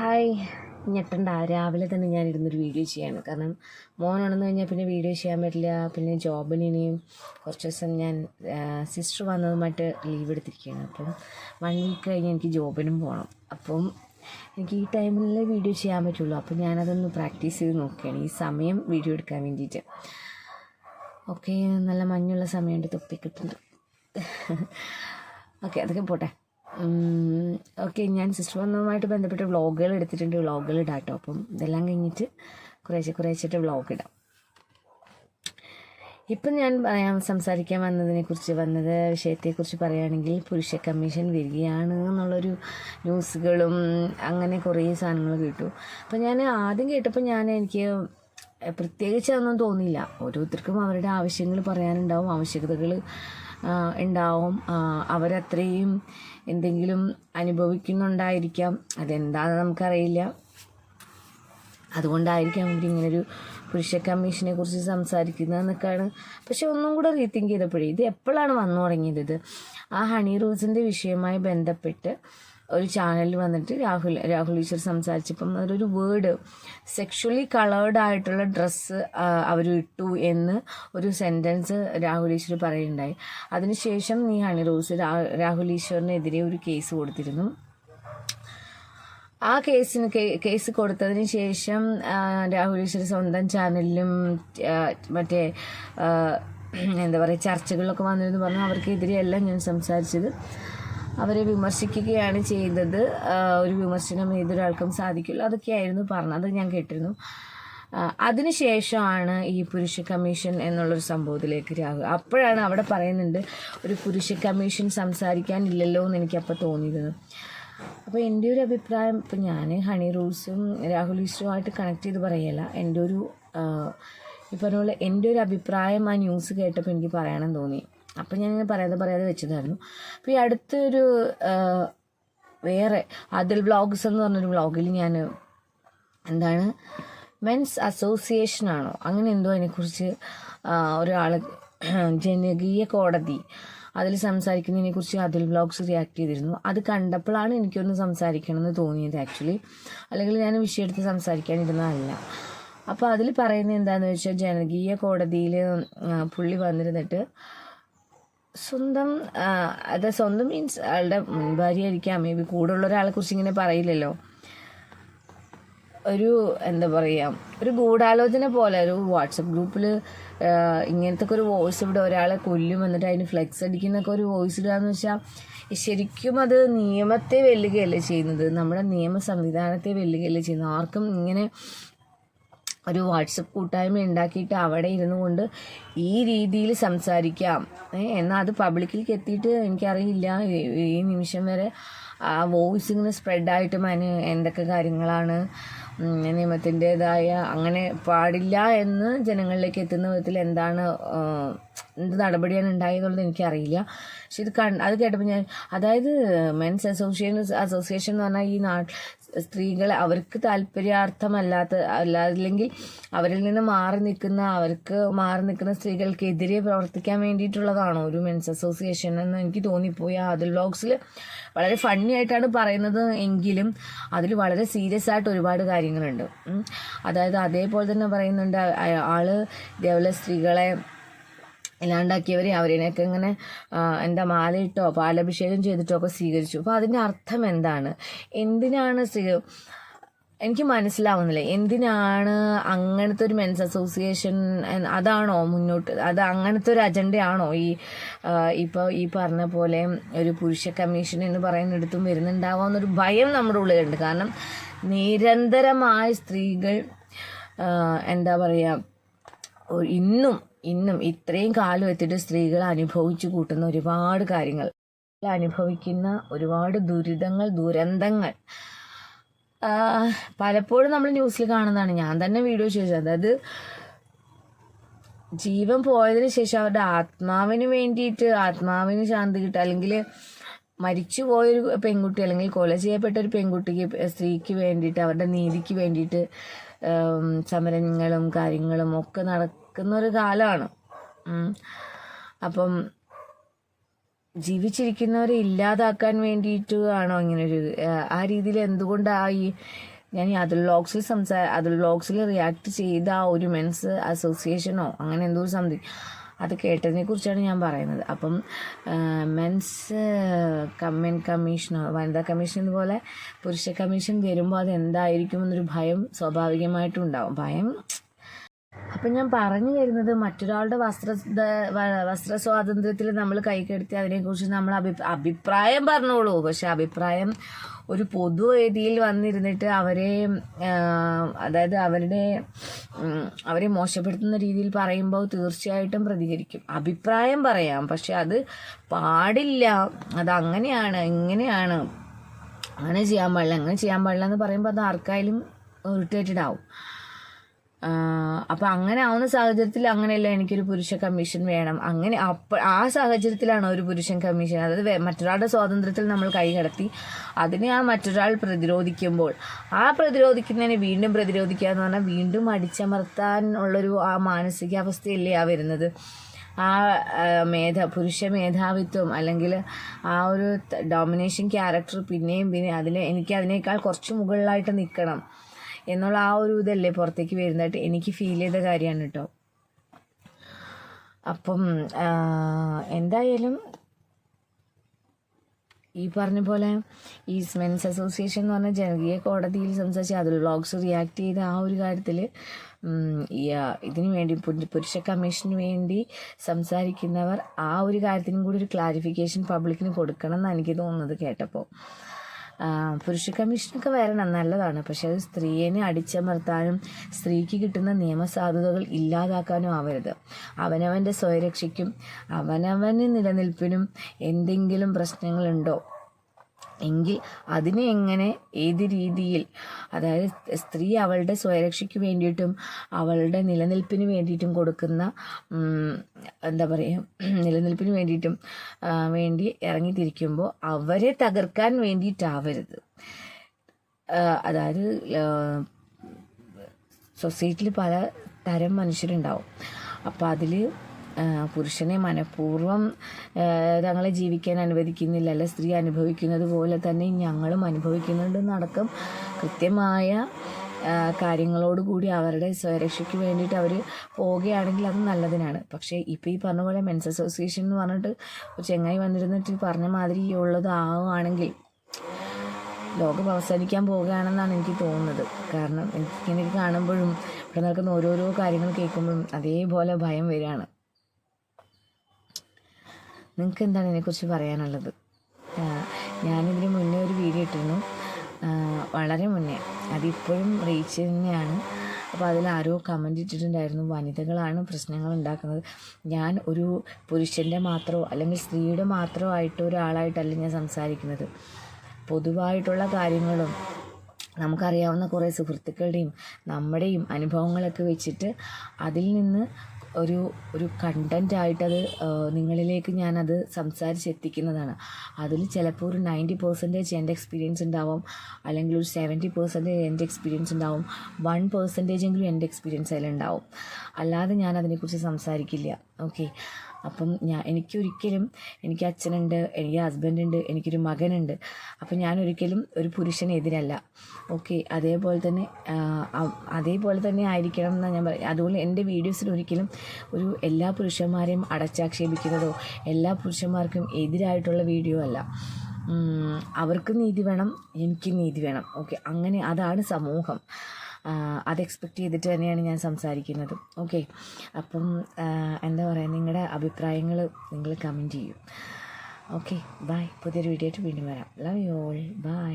Hi ഞെട്ടണ്ട. രാവിലെ തന്നെ ഞാൻ ഇരുന്നൊരു വീഡിയോ ചെയ്യാണ്. കാരണം മോൻ ഉണർന്നു കഴിഞ്ഞാൽ പിന്നെ വീഡിയോ ചെയ്യാൻ പറ്റില്ല. പിന്നെ ജോബിന് ഇനിയും കുറച്ച് ദിവസം ഞാൻ സിസ്റ്റർ വന്നതുമായിട്ട് ലീവ് എടുത്തിരിക്കുകയാണ്. അപ്പം വൺ വീക്ക് കഴിഞ്ഞ് എനിക്ക് ജോബിനും പോകണം അപ്പം എനിക്ക് ഈ ടൈമിലേ വീഡിയോ ചെയ്യാൻ പറ്റുള്ളൂ. അപ്പം ഞാനതൊന്ന് പ്രാക്ടീസ് ചെയ്ത് നോക്കുകയാണ്. ഈ സമയം വീഡിയോ എടുക്കാൻ വേണ്ടിയിട്ട്. ഓക്കെ നല്ല മഞ്ഞുള്ള സമയമുണ്ട് തൊപ്പി കിട്ടുന്നുണ്ട്. ഓക്കെ അതൊക്കെ പോട്ടെ. ഓക്കെ ഞാൻ സിസ്റ്റർ വന്നതുമായിട്ട് ബന്ധപ്പെട്ട് വ്ളോഗുകൾ എടുത്തിട്ടുണ്ട്. വ്ളോഗുകൾ ഇടാം കേട്ടോ അപ്പം ഇതെല്ലാം കഴിഞ്ഞിട്ട് കുറേശ്ശെ കുറേശ്ശിട്ട് വ്ളോഗ് ഇടാം. ഇപ്പം ഞാൻ പറയാൻ സംസാരിക്കാൻ വന്നതിനെക്കുറിച്ച് വന്നത് വിഷയത്തെക്കുറിച്ച് പറയുകയാണെങ്കിൽ പുരുഷ കമ്മീഷൻ വരികയാണ് എന്നുള്ളൊരു ന്യൂസുകളും അങ്ങനെ കുറേ സാധനങ്ങൾ കേട്ടു. അപ്പം ഞാൻ ആദ്യം കേട്ടപ്പോൾ ഞാൻ എനിക്ക് പ്രത്യേകിച്ച് അതൊന്നും തോന്നിയില്ല. ഓരോരുത്തർക്കും അവരുടെ ആവശ്യങ്ങൾ പറയാനുണ്ടാവും ആവശ്യകതകൾ ഉണ്ടാവും. അവരത്രയും എന്തെങ്കിലും അനുഭവിക്കുന്നുണ്ടായിരിക്കാം. അതെന്താണെന്ന് നമുക്കറിയില്ല. അതുകൊണ്ടായിരിക്കാം അവരിങ്ങനൊരു പുരുഷ കമ്മീഷനെ കുറിച്ച് സംസാരിക്കുന്നതെന്നൊക്കെയാണ്. പക്ഷെ ഒന്നും കൂടെ റീതിങ്ക് ചെയ്തപ്പോഴേ ഇത് എപ്പോഴാണ് വന്നു തുടങ്ങിയത്? ആ ഹണി റോസിന്റെ വിഷയവുമായി ബന്ധപ്പെട്ട് ഒരു ചാനലിൽ വന്നിട്ട് രാഹുൽ രാഹുൽ ഈശ്വർ സംസാരിച്ചപ്പം അതൊരു വേർഡ് സെക്ഷുവലി കളേർഡ് ആയിട്ടുള്ള ഡ്രസ്സ് അവർ ഇട്ടു എന്ന് ഒരു സെന്റൻസ് രാഹുൽ ഈശ്വർ പറയുണ്ടായി. അതിനുശേഷം ഈ ഹണി റോസ് രാഹുൽ ഈശ്വറിനെതിരെ ഒരു കേസ് കൊടുത്തിരുന്നു. ആ കേസിന് കേസ് കൊടുത്തതിന് ശേഷം രാഹുൽ ഈശ്വർ സ്വന്തം ചാനലിലും മറ്റേ എന്താ പറയുക ചർച്ചകളിലൊക്കെ വന്നിരുന്നു. പറഞ്ഞു അവർക്കെതിരെയല്ല ഞാൻ സംസാരിച്ചത്. അവരെ വിമർശിക്കുകയാണ് ചെയ്തത്. ഒരു വിമർശനം ഏതൊരാൾക്കും സാധിക്കില്ല. അതൊക്കെയായിരുന്നു പറഞ്ഞത്. ഞാൻ കേട്ടിരുന്നു. അതിനുശേഷമാണ് ഈ പുരുഷ കമ്മീഷൻ എന്നുള്ളൊരു സംഭവത്തിലേക്ക് രാഹുൽ അപ്പോഴാണ് അവിടെ പറയുന്നുണ്ട് ഒരു പുരുഷ കമ്മീഷൻ സംസാരിക്കാനില്ലല്ലോ എന്ന് എനിക്കപ്പോൾ തോന്നിയിരുന്നു. അപ്പോൾ എന്റെ ഒരു അഭിപ്രായം ഇപ്പം ഞാൻ ഹണി റൂൾസും രാഹുൽ ഈശ്വരുമായിട്ട് കണക്ട് ചെയ്ത് പറയല്ല. എന്റെ ഒരു ഈ പറഞ്ഞ പോലെ എന്റെ ഒരു അഭിപ്രായം ആ ന്യൂസ് കേട്ടപ്പോൾ എനിക്ക് പറയണം തോന്നി. അപ്പം ഞാൻ പറയാതെ പറയാതെ വെച്ചതായിരുന്നു. അപ്പോൾ ഈ അടുത്തൊരു വേറെ അതിൽ വ്ളോഗ്സ് എന്ന് പറഞ്ഞൊരു വ്ളോഗിൽ ഞാൻ എന്താണ് മെൻസ് അസോസിയേഷൻ ആണോ? അങ്ങനെ എന്തോ അതിനെക്കുറിച്ച് ഒരാൾ ജനകീയ കോടതി അതിൽ സംസാരിക്കുന്നതിനെ കുറിച്ച് അതിൽ വ്ളോഗ്സ് റിയാക്ട് ചെയ്തിരുന്നു. അത് കണ്ടപ്പോഴാണ് എനിക്കൊന്ന് സംസാരിക്കണമെന്ന് തോന്നിയത് ആക്ച്വലി. അല്ലെങ്കിൽ ഞാൻ വിഷയം എടുത്ത് സംസാരിക്കാനിരുന്നതല്ല. അപ്പോൾ അതിൽ പറയുന്നത് എന്താണെന്ന് വെച്ചാൽ ജനകീയ കോടതിയിൽ പുള്ളി വന്നിരുന്നിട്ട് സ്വന്തം അത് സ്വന്തം മീൻസ് ആളുടെ മുൻഭാര്യയായിരിക്കാം മേ ബി കൂടെയുള്ള ഒരാളെ കുറിച്ച് ഇങ്ങനെ പറയില്ലല്ലോ. ഒരു എന്താ പറയുക ഒരു ഗൂഢാലോചന പോലെ ഒരു വാട്സപ്പ് ഗ്രൂപ്പിൽ ഇങ്ങനത്തെ ഒരു വോയിസ് ഇവിടെ ഒരാളെ കൊല്ലും എന്നിട്ട് അതിന് ഫ്ലെക്സ് അടിക്കുന്നൊക്കെ ഒരു വോയിസ് ഇടുകയെന്ന് വെച്ചാൽ ശരിക്കും അത് നിയമത്തെ വെല്ലുകയല്ലേ ചെയ്യുന്നത്? നമ്മുടെ നിയമ സംവിധാനത്തെ വെല്ലുകയല്ലേ ചെയ്യുന്നത്? ആർക്കും ഇങ്ങനെ ഒരു വാട്സപ്പ് കൂട്ടായ്മ ഉണ്ടാക്കിയിട്ട് അവിടെ ഇരുന്നു കൊണ്ട് ഈ രീതിയിൽ സംസാരിക്കാം. എന്നാൽ അത് പബ്ലിക്കിലേക്ക് എത്തിയിട്ട് എനിക്കറിയില്ല. ഈ നിമിഷം വരെ ആ വോയിസ് ഇങ്ങനെ സ്പ്രെഡായിട്ടും അതിന് എന്തൊക്കെ കാര്യങ്ങളാണ് നിയമത്തിന്റെതായ അങ്ങനെ പാടില്ല എന്ന് ജനങ്ങളിലേക്ക് എത്തുന്ന വിധത്തിൽ എന്താണ് എന്ത് നടപടിയാണ് ഉണ്ടായതെന്നുള്ളത് എനിക്കറിയില്ല. പക്ഷെ ഇത് കണ്ട് അത് കേട്ടപ്പോൾ ഞാൻ അതായത് മെൻസ് അസോസിയേഷൻ അസോസിയേഷൻ എന്ന് പറഞ്ഞാൽ ഈ നാ സ്ത്രീകളെ അവർക്ക് താല്പര്യാർത്ഥമല്ലാത്ത അല്ലാതില്ലെങ്കിൽ അവരിൽ നിന്ന് മാറി നിൽക്കുന്ന അവർക്ക് മാറി നിൽക്കുന്ന സ്ത്രീകൾക്കെതിരെ പ്രവർത്തിക്കാൻ വേണ്ടിയിട്ടുള്ളതാണോ ഒരു മെൻസ് അസോസിയേഷൻ എന്ന് എനിക്ക് തോന്നിപ്പോയി. ആ അതിൽ ബ്ലോഗ്സിൽ വളരെ ഫണ്ണി ആയിട്ടാണ് പറയുന്നത് എങ്കിലും അതിൽ വളരെ സീരിയസ് ആയിട്ട് ഒരുപാട് കാര്യങ്ങളുണ്ട്. അതായത് അതേപോലെ തന്നെ പറയുന്നുണ്ട് ആൾ ഇതേപോലെ സ്ത്രീകളെ ഇല്ലാണ്ടാക്കിയവരെ അവരിനൊക്കെ ഇങ്ങനെ എന്താ മാലയിട്ടോ പാലഭിഷേകം ചെയ്തിട്ടോ ഒക്കെ സ്വീകരിച്ചു. അപ്പോൾ അതിന്റെ അർത്ഥം എന്താണ്? എന്തിനാണ് സ്ത്രീ എനിക്ക് മനസ്സിലാവുന്നില്ല. എന്തിനാണ് അങ്ങനത്തെ ഒരു മെൻസ് അസോസിയേഷൻ അതാണോ മുന്നോട്ട് അത് അങ്ങനത്തെ ഒരു അജണ്ടയാണോ ഈ ഇപ്പോൾ ഈ പറഞ്ഞ പോലെ ഒരു പുരുഷ കമ്മീഷൻ എന്ന് പറയുന്നിടത്തും വരുന്നുണ്ടാവാമെന്നൊരു ഭയം നമ്മുടെ ഉള്ളിലുണ്ട്. കാരണം നിരന്തരമായ സ്ത്രീകൾ എന്താ പറയുക ഇന്നും ഇന്നും ഇത്രയും കാലം എത്തിയിട്ട് സ്ത്രീകൾ അനുഭവിച്ചു കൂട്ടുന്ന ഒരുപാട് കാര്യങ്ങൾ. അനുഭവിക്കുന്ന ഒരുപാട് ദുരിതങ്ങൾ ദുരന്തങ്ങൾ. പലപ്പോഴും നമ്മൾ ന്യൂസിൽ കാണുന്നതാണ്. ഞാൻ തന്നെ വീഡിയോ ചോദിച്ചത്. അതായത് ജീവൻ പോയതിന് ശേഷം അവരുടെ ആത്മാവിന് വേണ്ടിയിട്ട് ആത്മാവിന് ശാന്തി കിട്ടുക അല്ലെങ്കിൽ മരിച്ചു പോയൊരു പെൺകുട്ടി അല്ലെങ്കിൽ കൊല ചെയ്യപ്പെട്ട ഒരു പെൺകുട്ടിക്ക് സ്ത്രീക്ക് വേണ്ടിയിട്ട് അവരുടെ നീതിക്ക് വേണ്ടിയിട്ട് സമരങ്ങളും കാര്യങ്ങളും ഒക്കെ നടക്കുന്ന ഒരു കാലമാണ്. അപ്പം ജീവിച്ചിരിക്കുന്നവരെ ഇല്ലാതാക്കാൻ വേണ്ടിയിട്ട് ആണോ ഇങ്ങനെ ഒരു ആ രീതിയിൽ എന്തുകൊണ്ടായി? ഞാൻ ഈ അതുൽ ലോക്സിൽ സംസാ അതുൽ ലോക്സിൽ റിയാക്ട് ചെയ്ത ആ ഒരു മെൻസ് അസോസിയേഷനോ അങ്ങനെ എന്തോ സംതിങ് അത് കേട്ടതിനെ കുറിച്ചാണ് ഞാൻ പറയുന്നത്. അപ്പം മെൻസ് കമ്മൻ കമ്മീഷനോ വനിതാ കമ്മീഷൻ പോലെ പുരുഷ കമ്മീഷൻ വരുമ്പോൾ അത് എന്തായിരിക്കും എന്നൊരു ഭയം സ്വാഭാവികമായിട്ടും ഉണ്ടാവും. ഭയം അപ്പം ഞാൻ പറഞ്ഞു വരുന്നത് മറ്റൊരാളുടെ വസ്ത്ര വസ്ത്ര സ്വാതന്ത്ര്യത്തിൽ നമ്മൾ കൈക്കെടുത്തി അതിനെക്കുറിച്ച് നമ്മൾ അഭി അഭിപ്രായം പറഞ്ഞോളൂ. പക്ഷെ അഭിപ്രായം ഒരു പൊതുവേദിയിൽ വന്നിരുന്നിട്ട് അവരെ അതായത് അവരുടെ അവരെ മോശപ്പെടുത്തുന്ന രീതിയിൽ പറയുമ്പോൾ തീർച്ചയായിട്ടും പ്രതികരിക്കും. അഭിപ്രായം പറയാം. പക്ഷെ അത് പാടില്ല. അത് അങ്ങനെയാണ് ഇങ്ങനെയാണ്. അങ്ങനെ ചെയ്യാൻ പാടില്ല അങ്ങനെ ചെയ്യാൻ പാടില്ല എന്ന് പറയുമ്പോൾ അത് ആർക്കായാലും ഇറിറ്റേറ്റഡ് ആവും അപ്പം അങ്ങനെ ആവുന്ന സാഹചര്യത്തിൽ അങ്ങനെയല്ല എനിക്കൊരു പുരുഷ കമ്മീഷൻ വേണം? അങ്ങനെ അപ്പ ആ സാഹചര്യത്തിലാണ് ഒരു പുരുഷൻ കമ്മീഷൻ. അതായത് മറ്റൊരാളുടെ സ്വാതന്ത്ര്യത്തിൽ നമ്മൾ കൈ കടത്തി അതിനെ ആ മറ്റൊരാൾ പ്രതിരോധിക്കുമ്പോൾ ആ പ്രതിരോധിക്കുന്നതിനെ വീണ്ടും പ്രതിരോധിക്കുക എന്ന് പറഞ്ഞാൽ വീണ്ടും അടിച്ചമർത്താൻ ഉള്ളൊരു ആ മാനസികാവസ്ഥയല്ലേ ആ വരുന്നത്. ആ, മേധ പുരുഷ മേധാവിത്വം അല്ലെങ്കിൽ ആ ഒരു ഡോമിനേഷൻ ക്യാരക്ടർ പിന്നെയും പിന്നെ അതിൽ എനിക്ക് അതിനേക്കാൾ കുറച്ച് മുകളിലായിട്ട് നിൽക്കണം എന്നുള്ള ആ ഒരു ഇതല്ലേ പുറത്തേക്ക് വരുന്നതായിട്ട് എനിക്ക് ഫീൽ ചെയ്ത കാര്യമാണ് കേട്ടോ അപ്പം എന്തായാലും ഈ പറഞ്ഞ പോലെ ഈ മെൻസ് അസോസിയേഷൻ എന്ന് പറഞ്ഞ ജനകീയ കോടതിയിൽ സംസാരിച്ച് അതിൽ വ്ളോഗ്സ് റിയാക്ട് ചെയ്ത ആ ഒരു കാര്യത്തിൽ ഇതിനു വേണ്ടി പുരു- പുരുഷ കമ്മീഷന് വേണ്ടി സംസാരിക്കുന്നവർ ആ ഒരു കാര്യത്തിനും കൂടി ഒരു ക്ലാരിഫിക്കേഷൻ പബ്ലിക്കിന് കൊടുക്കണം എന്നാണ് എനിക്ക് തോന്നുന്നത് കേട്ടപ്പോൾ പുരുഷ കമ്മീഷനൊക്കെ വരണം. നല്ലതാണ്. പക്ഷെ അത് സ്ത്രീയെ അടിച്ചമർത്താനും സ്ത്രീക്ക് കിട്ടുന്ന നിയമസാധുതകൾ ഇല്ലാതാക്കാനും ആവരുത്. അവനവന്റെ സ്വയരക്ഷയ്ക്കും അവനവന് നിലനിൽപ്പിനും എന്തെങ്കിലും പ്രശ്നങ്ങളുണ്ടോ? എങ്കിൽ അതിനെ എങ്ങനെ ഏത് രീതിയിൽ അതായത് സ്ത്രീ അവളുടെ സ്വയരക്ഷയ്ക്ക് വേണ്ടിയിട്ടും അവളുടെ നിലനിൽപ്പിന് വേണ്ടിയിട്ടും കൊടുക്കുന്ന എന്താ പറയുക നിലനിൽപ്പിന് വേണ്ടിയിട്ടും വേണ്ടി ഇറങ്ങിത്തിരിക്കുമ്പോൾ അവരെ തകർക്കാൻ വേണ്ടിയിട്ടാവരുത്. അതായത് സൊസൈറ്റിയിൽ പല തരം മനുഷ്യരുണ്ടാവും. അപ്പോൾ അതിൽ പുരുഷനെ മനഃപൂർവം തങ്ങളെ ജീവിക്കാൻ അനുവദിക്കുന്നില്ല അല്ല സ്ത്രീ അനുഭവിക്കുന്നത് പോലെ തന്നെ ഞങ്ങളും അനുഭവിക്കുന്നുണ്ടെന്നടക്കം കൃത്യമായ കാര്യങ്ങളോടുകൂടി കാര്യങ്ങളോട് കൂടി അവരുടെ സ്വരക്ഷയ്ക്ക് വേണ്ടിയിട്ട് അവർ പോവുകയാണെങ്കിൽ അത് നല്ലതിനാണ്. പക്ഷേ ഇപ്പോൾ ഈ പറഞ്ഞ പോലെ മെൻസ് അസോസിയേഷൻ എന്ന് പറഞ്ഞിട്ട് ചെങ്ങായി വന്നിരുന്നിട്ട് പറഞ്ഞ മാതിരി ഉള്ളത് ആവുകയാണെങ്കിൽ ലോകം അവസാനിക്കാൻ പോവുകയാണെന്നാണ് എനിക്ക് തോന്നുന്നത്. കാരണം എനിക്കിങ്ങനെ കാണുമ്പോഴും ഇവിടെ നടക്കുന്ന ഓരോരോ കാര്യങ്ങൾ കേൾക്കുമ്പോഴും അതേപോലെ ഭയം വരികയാണ്. നിങ്ങൾക്ക് എന്താണ് ഇതിനെക്കുറിച്ച് പറയാനുള്ളത്? ഞാനിതിന് മുന്നേ ഒരു വീഡിയോ ഇട്ടിരുന്നു. വളരെ മുന്നേ. അതിപ്പോഴും റീച്ച് തന്നെയാണ്. അപ്പോൾ അതിൽ ആരോ കമന്റ് ഇട്ടിട്ടുണ്ടായിരുന്നു. വനിതകളാണ് പ്രശ്നങ്ങൾ ഉണ്ടാക്കുന്നത് ഞാൻ ഒരു പുരുഷന്റെ മാത്രമോ അല്ലെങ്കിൽ സ്ത്രീയുടെ മാത്രമോ ആയിട്ട് ഒരാളായിട്ടല്ല ഞാൻ സംസാരിക്കുന്നത്. പൊതുവായിട്ടുള്ള കാര്യങ്ങളും നമുക്കറിയാവുന്ന കുറേ സുഹൃത്തുക്കളുടെയും നമ്മുടെയും അനുഭവങ്ങളൊക്കെ വെച്ചിട്ട് അതിൽ നിന്ന് ഒരു ഒരു കണ്ടന്റ് ആയിട്ടത് ആ, നിങ്ങളിലേക്ക് ഞാനത് സംസാരിച്ചെത്തിക്കുന്നതാണ്. അതിൽ ചിലപ്പോൾ ഒരു നയന്റി പെർസെന്റേജ് എന്റെ എക്സ്പീരിയൻസ് ഉണ്ടാവും അല്ലെങ്കിൽ ഒരു സെവന്റി പെർസെന്റേജ് എന്റെ എക്സ്പീരിയൻസ് ഉണ്ടാവും വൺ പെർസെന്റേജ് എങ്കിലും എന്റെ എക്സ്പീരിയൻസ് അതിലുണ്ടാവും. അല്ലാതെ ഞാൻ അതിനെക്കുറിച്ച് സംസാരിക്കില്ല. ഓക്കെ അപ്പം ഞാൻ എനിക്കൊരിക്കലും എനിക്ക് അച്ഛനുണ്ട് എനിക്ക് ഹസ്ബൻഡ് ഉണ്ട് എനിക്കൊരു മകനുണ്ട്. അപ്പം ഞാൻ ഒരിക്കലും ഒരു പുരുഷനെതിരല്ല ഓക്കെ അതേപോലെ തന്നെ അതേപോലെ തന്നെ ആയിരിക്കണം എന്നാണ് ഞാൻ പറയുന്നത് അതുപോലെ എന്റെ വീഡിയോസിൽ ഒരിക്കലും ഒരു എല്ലാ പുരുഷന്മാരെയും അടച്ചാക്ഷേപിക്കുന്നതോ എല്ലാ പുരുഷന്മാർക്കും എതിരായിട്ടുള്ള വീഡിയോ അല്ല. അവർക്ക് നീതി വേണം എനിക്കും നീതി വേണം. ഓക്കെ അങ്ങനെ അതാണ് സമൂഹം. അത് എക്സ്പെക്റ്റ് ചെയ്തിട്ട് തന്നെയാണ് ഞാൻ സംസാരിക്കുന്നത്. ഓക്കെ അപ്പം എന്താ പറയുക നിങ്ങളുടെ അഭിപ്രായങ്ങൾ നിങ്ങൾ കമന്റ് ചെയ്യും. ഓക്കെ ബൈ പുതിയൊരു വീഡിയോ ആയിട്ട് വീണ്ടും വരാം. Love you all by